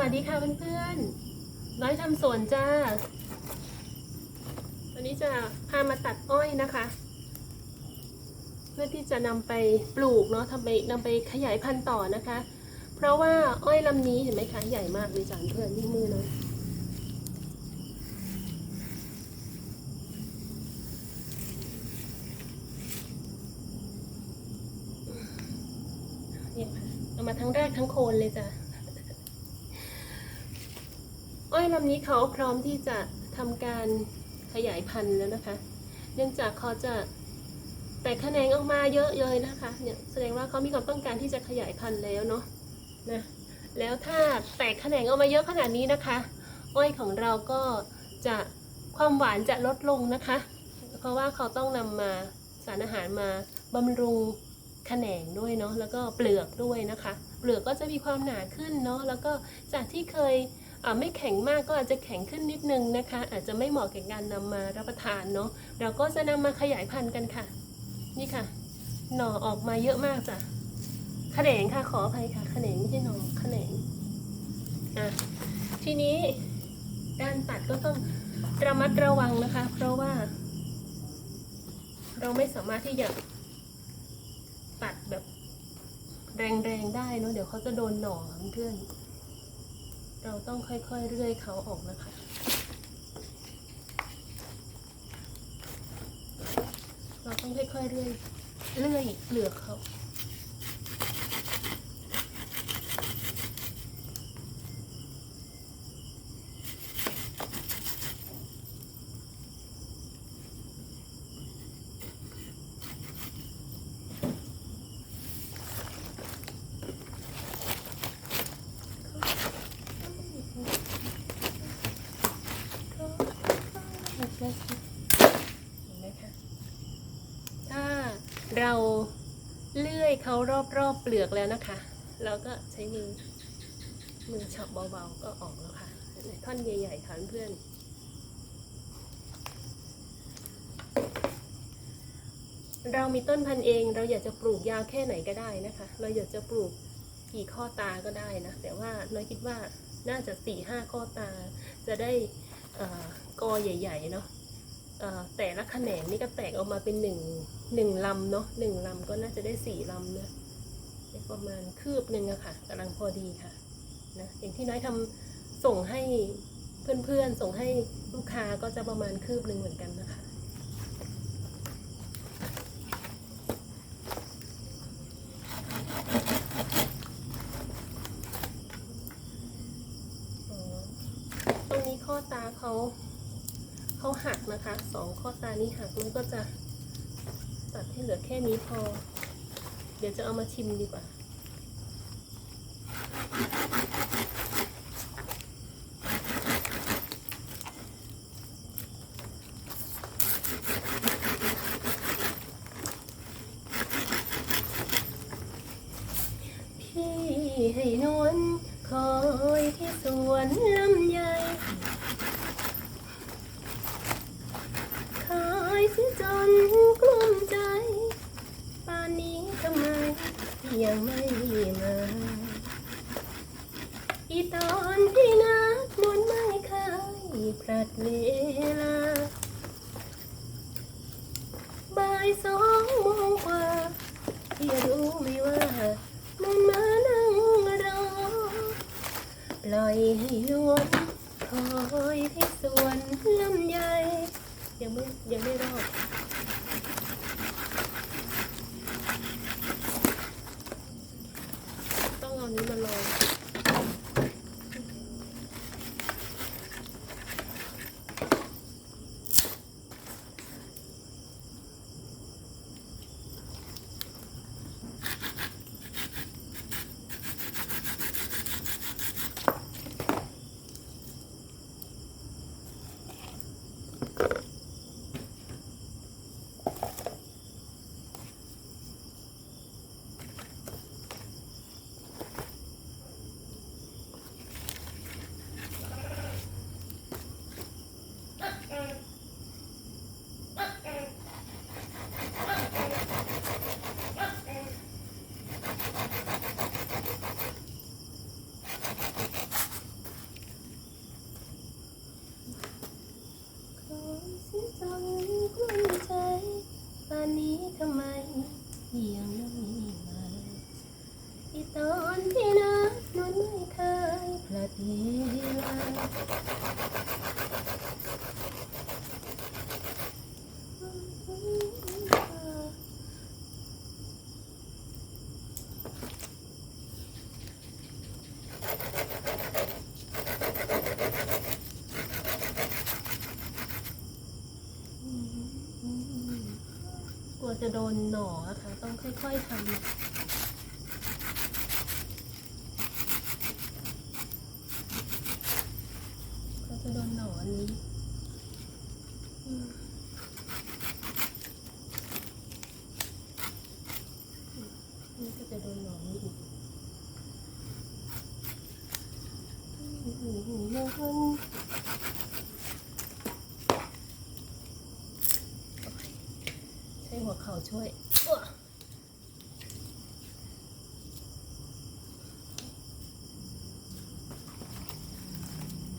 วัสดีค่ะเพื่อนๆน้อยทำสวนจ้า วันนี้จะพามาตัดอ้อยนะคะ เพื่อที่จะนำไปปลูกเนาะทำไปนำไปขยายพันธุ์ต่อนะคะ เพราะว่าอ้อยลำนี้เห็นไหมคะใหญ่มากเลยจ้าเพื่อนนี่มือเลยเนี่ยค่ะเอามาทั้งแรกทั้งโคนเลยจ้ะ อ้อย ลำนี้เขาพร้อมที่จะทำการขยายพันธุ์แล้วนะคะ เนื่องจากเขาจะแตกแขนงออกมาเยอะเลยนะคะ เนี่ยแสดงว่าเขามีความต้องการที่จะขยายพันธุ์แล้วเนาะนะแล้วถ้าแตกแขนงออกมาเยอะขนาดนี้นะคะ อ้อยของเราก็จะความหวานจะลดลงนะคะ เพราะว่าเขาต้องนำมาสารอาหารมาบำรุงแขนงด้วยเนาะแล้วก็เปลือกด้วยนะคะ เปลือกก็จะมีความหนาขึ้นเนาะแล้วก็จากที่เคย ไม่แข็งมากก็อาจจะแข็งขึ้นนิดนึงนะคะ อาจจะไม่เหมาะแก่การนำมารับประทานเนาะเราก็จะนำมาขยายพันธุ์กันค่ะ นี่ค่ะ หน่อออกมาเยอะมากจ้ะขะแขนงค่ะขออภัยค่ะขะแขนงไม่ใช่หน่อขะแขนงอะทีนี้การตัดก็ต้องระมัดระวังนะคะ เพราะว่า เราไม่สามารถที่จะตัดแบบแรงๆได้เนาะเดี๋ยวเขาจะโดนหน่อเพื่อน เราต้องค่อยๆเรื่อยเขาออกนะคะเราต้องค่อยๆเรื่อยเรื่อยเปลือกเขา เห็นไหมคะ ถ้า เราเลื่อยเขารอบๆเปลือกแล้วนะคะ เราก็ใช้มือมือเฉาะเบาๆก็ออกแล้วค่ะท่อนใหญ่ๆค่ะเพื่อนเรามีต้นพันธุ์เอง เราอยากจะปลูกยาวแค่ไหนก็ได้นะคะ เราอยากจะปลูกกี่ข้อตาก็ได้นะแต่ว่าน้อยคิดว่าน่าจะสี่ห้าข้อตาจะได้อกอใหญ่ ๆ เนาะ แต่ละแขนงนี่ก็แตกออกมาเป็นหนึ่งหนึ่งลำเนาะหนึ่งลำก็น่าจะได้สี่ลำนะประมาณคืบหนึ่งอะค่ะกำลังพอดีค่ะนะอย่างที่น้อยทำส่งให้เพื่อนๆส่งให้ลูกค้าก็จะประมาณคืบหนึ่งเหมือนกันนะคะตรงนี้ข้อตาเขา เขาหักนะคะสองข้อตานี้หักมันก็จะตัดให้เหลือแค่นี้พอ เดี๋ยวจะเอามาชิมดีกว่า พี่ให้นวลคอยที่สวนลำไย ขายสิจนกลุ้มใจ ป่านนี้ทำไม ยังไม่มาอีตอนที่นัดนไม่เคยพลัดเวลาบ่ายสองโมงกว่าพี่รู้ไหมว่านวลมานั่งรอ ปล่อยให้นวลคอยที่สวนลำไยยังไม่ยังไม่รอด ต้องเที่ตอนที่น้ำนั้นไม่เคยพลัดยีลัวจะโดนหนอนะคะต้องค่อยๆทำ นี่ก็จะโดนหนอนอีกอืมอืมอืมยังคนใช้หัวเข่าช่วยอ้ว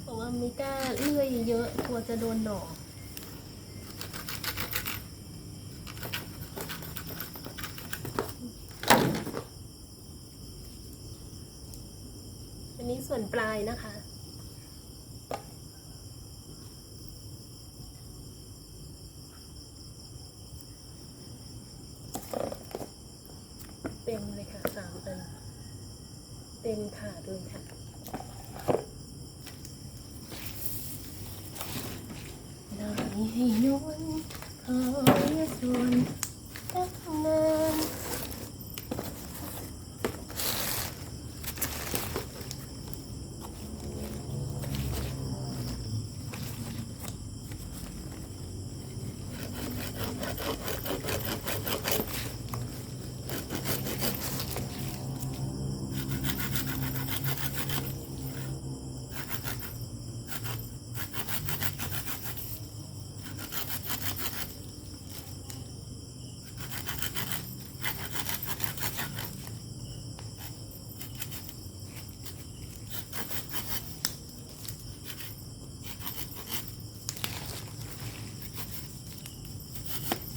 เพราะว่ามิก้าเลื่อยเยอะกลัวจะโดนหนอนนี้ส่วน ปลายนะคะ เต็มเลยค่ะสามอัน เต็มถาดเลยค่ะได้ให้นวลขอยส่วนแต่ทำงาน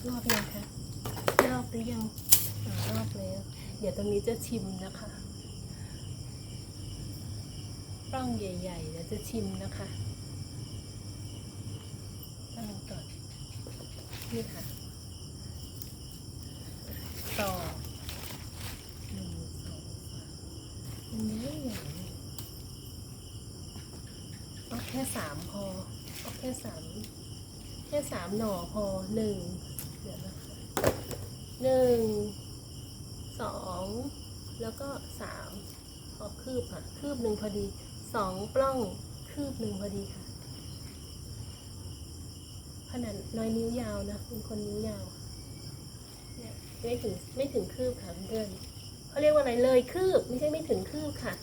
รอบยังคะรอบหรือยังอ่ารอบแล้ว เดี๋ยว ตรงนี้จะชิมนะคะร่องใหญ่ๆเดี๋ยวจะชิมนะคะตั้งก่อนนี่ค่ะ ต่อหนึ่งสองสามอันนี้ใหญ่เอาแค่สามพอเอาแค่สามแค่สามหน่อพอหนึ่งเดี๋ยวนะคะหนึ่งสอง แล้วก็สามพอคืบค่ะ คืบหนึ่งพอดีสองปล้องคืบหนึ่งพอดีค่ะขนาดน้อยนิ้วยาวนะเป็นคนนิ้วยาวเนี่ยไม่ถึงไม่ถึงคืบค่ะเพื่อนเขาเรียกว่าอะไรเลยคืบไม่ใช่ไม่ถึงคืบค่ะ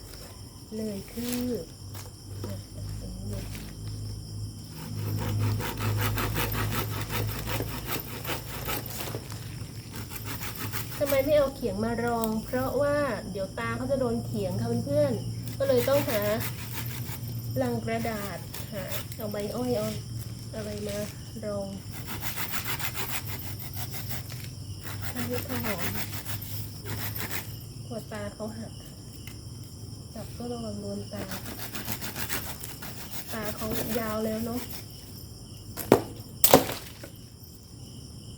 เลยคืบนี่ยแบบนี้เลย ทำ ไม่เอาเขียงมารอง เพราะว่าเดี๋ยวตาเขาจะโดนเขียงค่ะเพื่อนๆก็เลยต้องหาลังกระดาษหาเอาใบอ้อยเอาอะไรมารองข้าวข้าวหอมกลัวตาเขาหักจับก็ระวังโดนตา ตาเขายาวแล้วเนาะ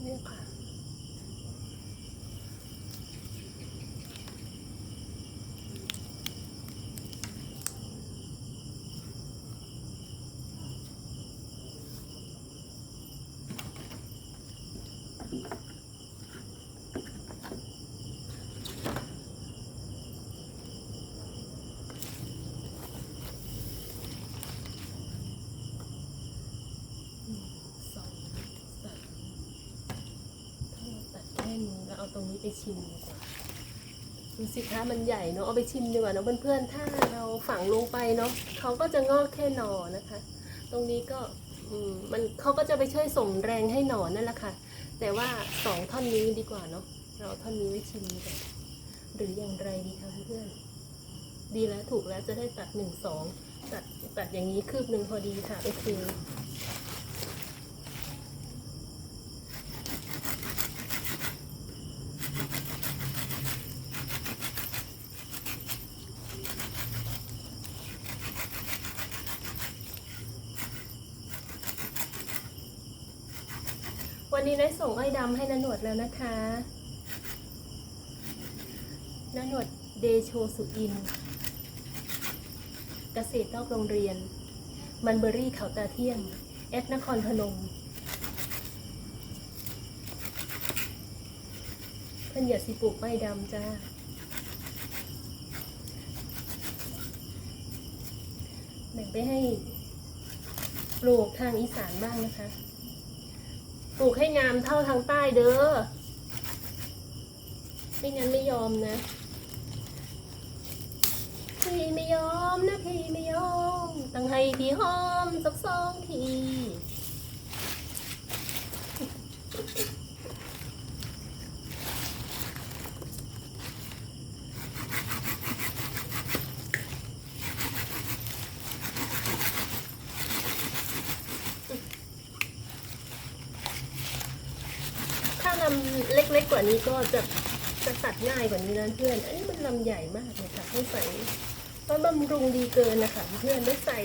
เนี่ยค่ะ หนึ่งสองสามถ้าเราตัดแค่นี้แล้วเอาตรงนี้ ไปชิมดีกว่าดูสิคะมันใหญ่เนาะเอาไปชิมดีกว่าเนาะเพื่อนๆถ้าเราฝังลงไปเนาะเขาก็จะงอกแค่หนอนะคะ ตรงนี้ก็มันเขาก็จะไปช่วยส่งแรงให้หนอนนั่นแหละค่ะ แต่ว่าสองท่อนนี้ดีกว่าเนาะเราท่อนนี้ไว้ชิมดีกว่าหรืออย่างไรดีคะเพื่อนๆดีแล้วถูกแล้วจะได้ตัดหนึ่งสองตัดตัดอย่างนี้คืบหนึ่งพอดีค่ะโอเค ส่งอ้อยดำให้นหนวดแล้วนะคะนหนวดเดโชสุอิน เกษตรนอกโรงเรียน มันเบอรี่เขาตาเที่ยงแอดนครพนม เพิ่นอยาสิปลูกไม้ดำจ้า แบ่งไปให้ปลูกทางอีสานบ้างนะคะ ลูกให้งามเท่าทางใต้เด้อ ไม่งั้นไม่ยอมนะ พี่ไม่ยอมนะพี่ไม่ยอม ต้องให้พี่หอมสักสองที ถ้าลำ เล็กๆกว่านี้ก็จะจะตัดง่ายกว่านี้นะเพื่อนอันนี้มันลำใหญ่มากเลยค่ะไม่ใส่ต้นบำรุงดีเกินนะคะเพื่อนไม่ใส่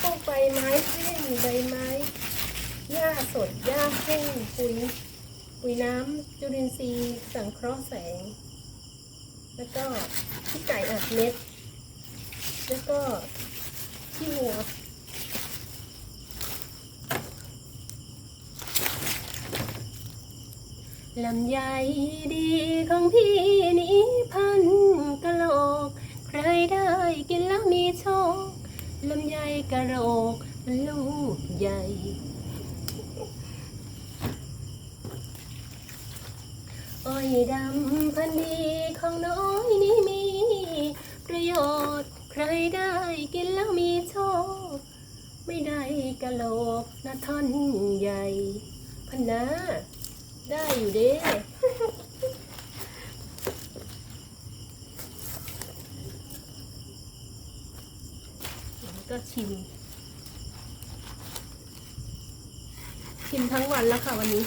พวกใบไม้แห้งใบไม้หญ้าสดหญ้าแห้งปุ๋ยปุ๋ยน้ำจุลินทรีย์สังเคราะห์แสง แล้วก็ขี้ไก่อัดเม็ด แล้วก็ขี้วัว ลำใหญ่ดีของพี่นี้พันกะโหลก ใครได้กินแล้วมีโชคลำไยกะโหลกลูกใหญ่ อ้อยดำพันดีของน้อยนี้มี ประโยชน์ ใครได้กินแล้วมีโชค ไม่ได้กะโหลกนะท่อนใหญ่พันนา ได้อยู่เด้แล้วก็ชิม ชิมทั้งวันแล้วค่ะวันนี้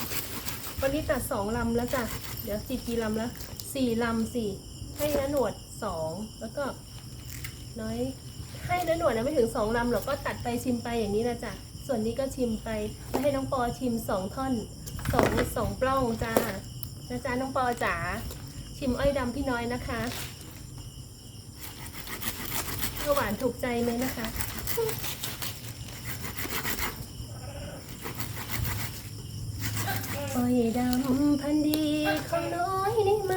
วันนี้ตัดสองลำแล้วจ้ะ เดี๋ยวสี่กี่ลำแล้วสี่ลำสี่ให้น้าหนวดสองแล้วก็น้อยให้น้าหนวดนะไม่ถึงสองลำหรอกก็ตัดไปชิมไปอย่างนี้นะจ้ะ ส่วนนี้ก็ชิมไปให้น้องปอชิมสองท่อนสองสองปล้องจ้านะจ๊ะน้องปอจ๋าชิมอ้อยดำพี่น้อยนะคะข้าวหวานถูกใจไหมนะคะอ้อยดำพันดีของน้อยนี่ไหม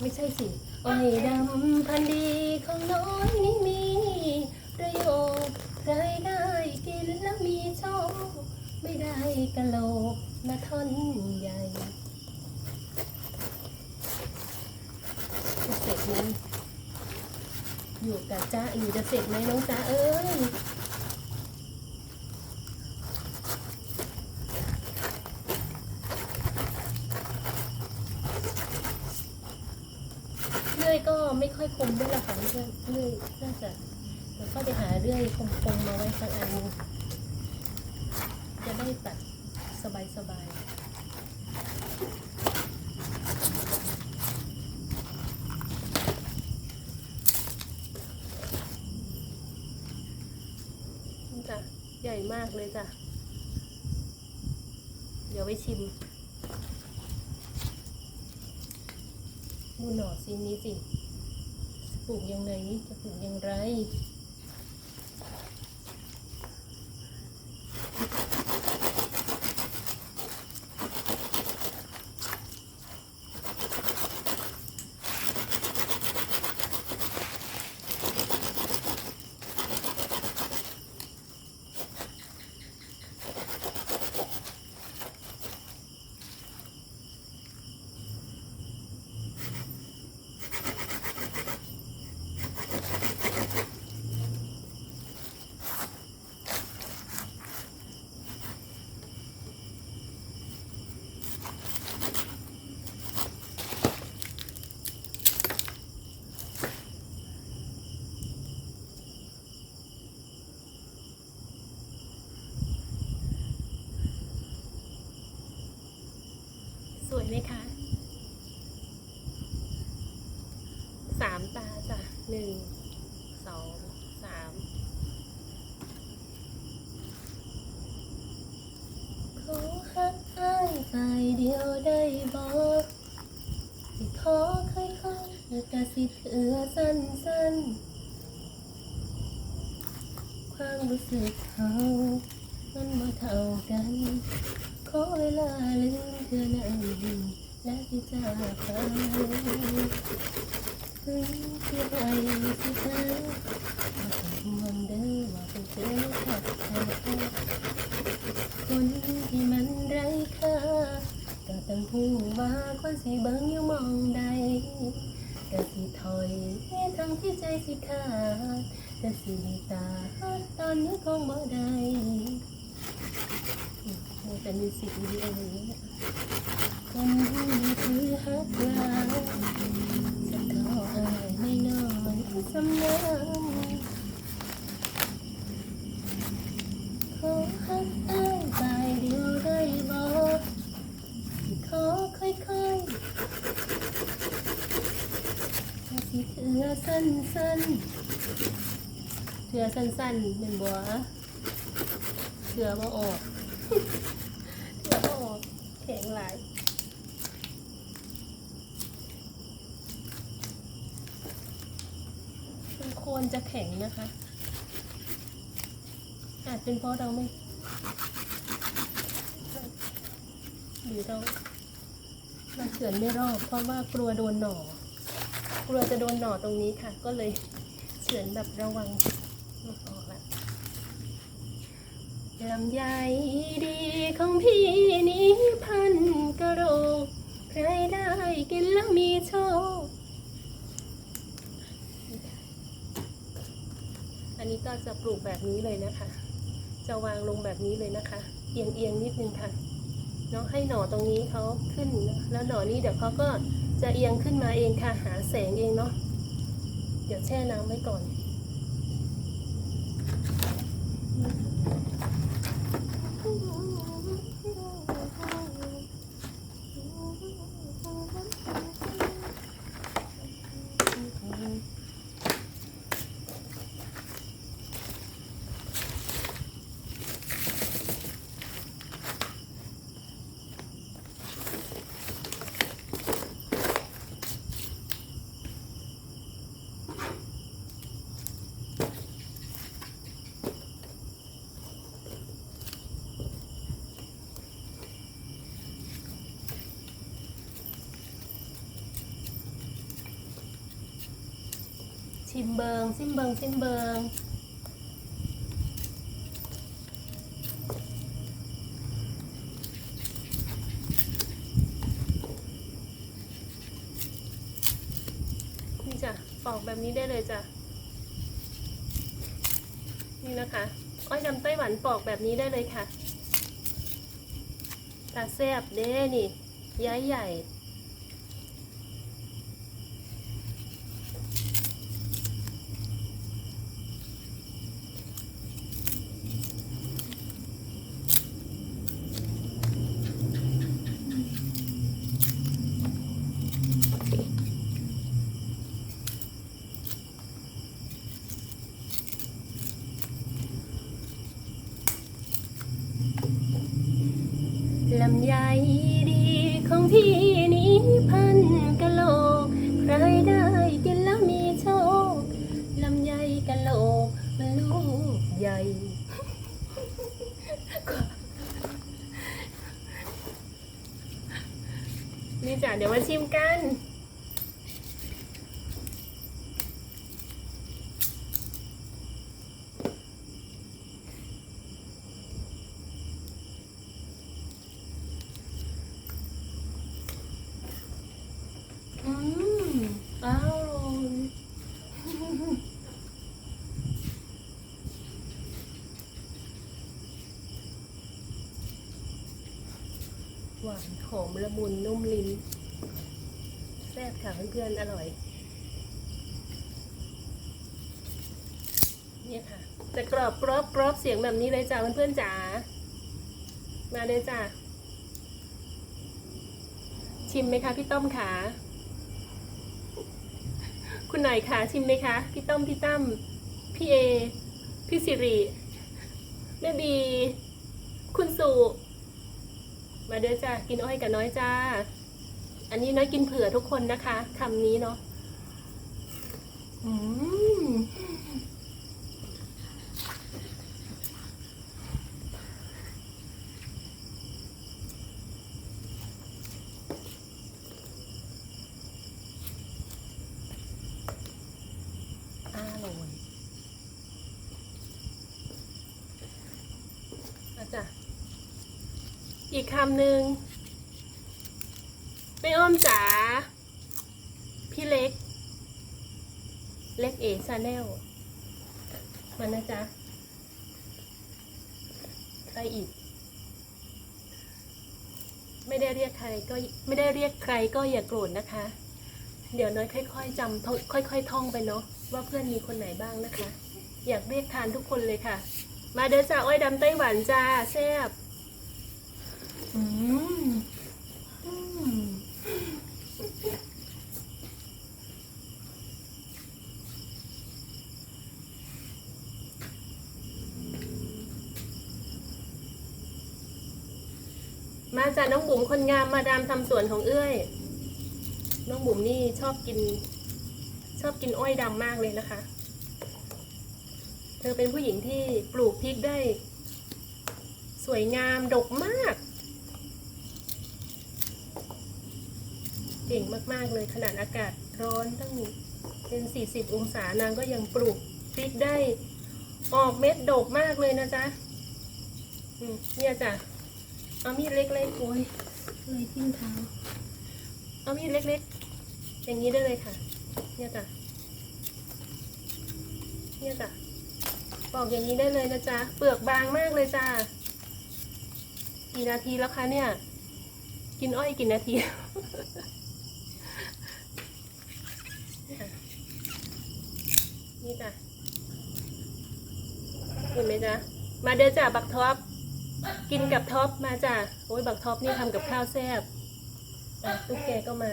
ไม่ใช่สิอ้อยดำพันดีของน้อยนี่มี ประโยชน์ใครได้กิน แล้วมีโชคไม่ได้กะโหลกนะท่อนใหญ่จะเสร็จไหมอยู่กับจ้าอยู่จะเสร็จไหมน้องจ้าเอ้ยเลื่อยก็ไม่ค่อยคมด้วยละค่ะเลื่อยเลื่อยน่าจะเดี๋ยวก็ไปหาเลื่อยคมๆมาไว้สักอันนึง จะได้ตัดสบายสบายนี่จ้ะใหญ่มากเลยจ้ะ เดี๋ยวไปชิมดูหน่อซีนนี้สิ ปลูกยังไงจะปลูกย่างไร ไหมคะสามตาจ้ะหนึ่งสองสามขอหักอ้ายฝ่ายเดียวได้บอกที่ขอค่อยๆแล้วก็สิเถือสั้นๆ ความรู้สึกเขามันบ่เท่ากัน ขอเวลาลืม เธอนนและที่จากไปถึงที่ไหนที่เธอว่าเป็นห่วงเด้ว่าเป็นเจอขัดแท้คนที่มันไร้ค่าก็ต้งหูว่าคนสิเบิ่งอยู่มองใดก็สิถอยทั้งที่ใจสิขาดแต่สิตาตอนนี้คงบ่ได้อืมมันจะมีสิทธิ์วิดีโออย่างนี้นะ คะคนที่คือฮักเราจะขออายไม่น้อยสำนักขอฮักอายไปเดียวได้บ่ขอค่อยๆถ้าสิเถือสั้นสั้นๆเถือสั้นสั้นๆเป็นบัวเถือมาออกเถือมาออก แข็งหลายมันโคนจะแข็งนะคะ อาจเป็นเพราะเราไม่หรือเราเราเฉือนไม่รอบเพราะว่ากลัวโดนหน่อ กลัวจะโดนหน่อตรงนี้ค่ะ ก็เลยเฉือนแบบระวังไม่ออกละ ลำไยดีของพี่นี้พันกระโรกใครได้กินแล้วมีโชค อันนี้ก็จะปลูกแบบนี้เลยนะคะ จะวางลงแบบนี้เลยนะคะ เอียงเอียงๆนิดนึงค่ะเนาะให้หน่อตรงนี้เขาขึ้น แล้วหน่อนี้เดี๋ยวเขาก็จะเอียงขึ้นมาเองค่ะ หาแสงเองเนาะ เดี๋ยวแช่น้ำไว้ก่อน ชิมเบิงซิมเบิงซิมเบิงนี่จ้ะปอกแบบนี้ได้เลยจ้ะนี่นะคะ อ้อยดำไต้หวันปอกแบบนี้ได้เลยค่ะตาแซบเด้นี่ย้ายใหญ่ ลำไยดีของ พี่นี้พันกะโหลกใครได้กินแล้วมีโชคลำไยกะโหลกมันลูกใหญ่ นี่จ้ะเดี๋ยวมาชิมกัน อืมอร่อย หวานหอมละมุนนุ่มลิ้นแซ่บค่ะเพื่อนๆอร่อย เนี่ยค่ะจะกรอบกรอบกรอบเสียงแบบนี้เลยจ้าเพื่อนๆจ๋ามาเลยจ้าชิมไหมคะพี่ต้อมขาคุณหน่อยค่ะชิมไหมคะพี่ต้อมพี่ตั้มพี่เอ พี่สิริแม่บี คุณสุ มาเด้อจ้ากินอ้อยกับน้อยจ้า อันนี้น้อยกินเผื่อทุกคนนะคะคำนี้เนาะอืม อีกคำหนึ่งแม่อ้อมจ๋าพี่เล็ก เล็กเอชาแนลมานะจ๊ะไปอีก ไม่ได้เรียกใครก็ไม่ได้เรียกใครก็อย่าโกรธนะคะ เดี๋ยวน้อยค่อยๆจำค่อย ๆ ท่องไปเนาะว่าเพื่อนมีคนไหนบ้างนะคะ อยากเรียกทานทุกคนเลยค่ะ มาเดินจ้าอ้อยดำไต้หวันจ้าแซ่บอืมอืมมา จากน้องบุ๋มคนงามมาดามทำสวนของเอื้อย น้องบุ๋มนี่ชอบกิน ชอบกินอ้อยดำมากเลยนะคะ เธอเป็นผู้หญิงที่ปลูกพริกได้ สวยงามดกมาก เก่งมากๆเลยขนาดอากาศร้อนตั้งเป็น 40 องศานางก็ยังปลูกพริกได้ ออกเม็ดดกมากเลยนะจ๊ะเนี่ยจ้ะ เอามีดเล็กๆโอ้ยเลยทิ้งเท้าเอามีดเล็กๆ อย่างนี้ได้เลยค่ะ เนี่ยจ้ะเนี่ยจ้ะปอกอย่างนี้ได้เลยนะจ๊ะ เปลือกบางมากเลยจ้ากี่นาทีแล้วคะเนี่ย กินอ้อยกี่นาทีนี่จ้ะเห็นไหมจ๊ะ มาเด้อจ้ะบักท็อป กินกับท็อปมาจ้ะโอ้ยบักท็อปนี่ทำกับข้าวแซ่บตุ๊กแกก็มา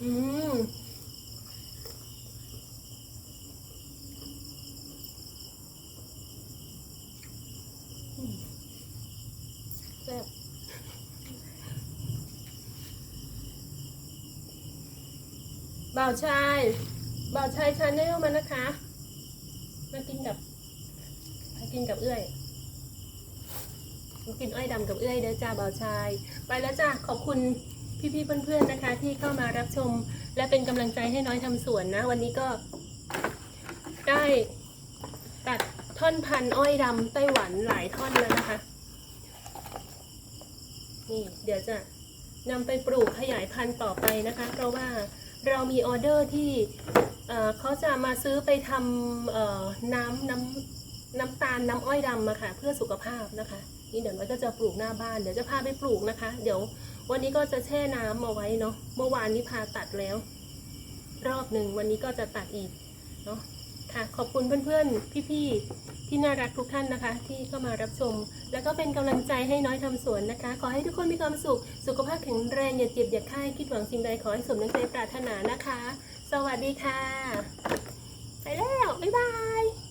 อืมแซ่บบ่าวชายบ่าวชายชาแนลมานะคะ มากินกับ กินกับเอื้อยกินอ้อยดำกับเอื้อยเด้อจ้าบ่าวชาย ไปแล้วจ้าขอบคุณพี่ๆเพื่อนๆนะคะ ที่เข้ามารับชม และเป็นกำลังใจให้น้อยทำสวนนะ วันนี้ก็ได้ตัดท่อนพันอ้อยดำไต้หวันหลายท่อนแล้วนะคะ นี่เดี๋ยวจะนำไปปลูกขยายพันธุ์ต่อไปนะคะ เพราะว่าเรามีออเดอร์ที่เขาจะมาซื้อไปทำน้ำน้ำ น้ำตาลน้ำอ้อยดำมาค่ะ เพื่อสุขภาพนะคะ นี่เดี๋ยวน้อยก็จะปลูกหน้าบ้านเดี๋ยวจะพาไปปลูกนะคะ เดี๋ยววันนี้ก็จะแช่น้ำเอาไว้เนาะเมื่อวานนี้พาตัดแล้ว รอบหนึ่งวันนี้ก็จะตัดอีกเนาะค่ะขอบคุณเพื่อนๆพี่ๆที่น่ารักทุกท่านนะคะ ที่เข้ามารับชม แล้วก็เป็นกำลังใจให้น้อยทำสวนนะคะ ขอให้ทุกคนมีความสุข สุขภาพแข็งแรงอย่าเจ็บอย่าไข้คิดหวังสิ่งใดขอให้สมดังใจปรารถนานะคะ สวัสดีค่ะ ไปแล้ว บ๊ายบาย